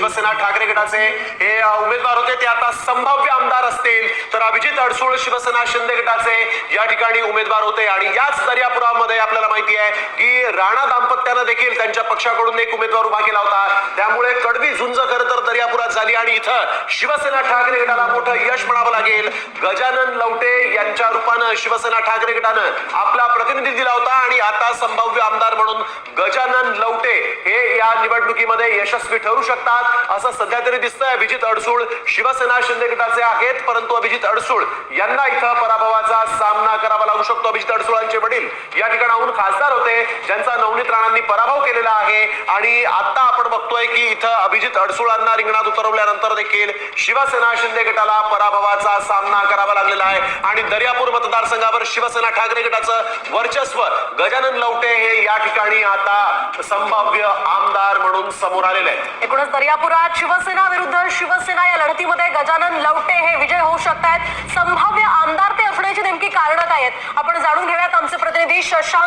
शिवसेना ठाकरे गटाचे हे उमेदवार होते ते आता संभाव्य आमदार असतील. तर अभिजित अडसूळ शिवसेना शिंदे गटाचे या ठिकाणी उमेदवार होते. आणि याच दर्यापुरामध्ये आपल्याला माहिती आहे की राणा दाम्पत्यानं देखील त्यांच्या पक्षाकडून एक उमेदवार उभा केला होता. त्यामुळे कडवी झुंज खरं तर दर्यापुरात झाली आणि इथं शिवसेना ठाकरे गटाला मोठं यश म्हणावं लागेल. गजानन लवटे यांच्या रूपानं शिवसेना ठाकरे गटानं आपला प्रतिनिधी दिला होता. आणि आता संभाव्य आमदार म्हणून गजानन लवटे हे या निवडणुकीमध्ये यशस्वी ठरू शकतात असं सध्या तरी दिसतंय. अभिजित अडसूळ शिवसेना शिंदे गटाचे आहेत परंतु अभिजित अडसूळ यांना इथं पराभवाचा सामना करावा लागू शकतो. अभिजित अडसूळांचे वडील या ठिकाणाहून खासदार होते ज्यांचा नवनीत राणांनी पराभव केलेला आहे. आणि आता आपण बघतोय की इथं अभिजित अडसूळांना रिंगणात उतरवल्यानंतर देखील शिवसेना शिंदे गटाला पराभवाचा सामना करावा लागलेला आहे. आणि दर्यापूर मतदारसंघावर शिवसेना ठाकरे गटाचं वर्चस्व. गजानन लवटे हे या ठिकाणी आता संभाव्य आमदार म्हणून समोर आलेले आहेत. एकूणच दर्यापुरात शिवसेना विरुद्ध शिवसेना या लढतीमध्ये गजानन लवटे हे विजय होऊ शकतायत. संभाव्य आमदार ते असण्याची नेमकी कारणं काय आहेत? आपण जाणून घेऊयात आमचे प्रतिनिधी शशांक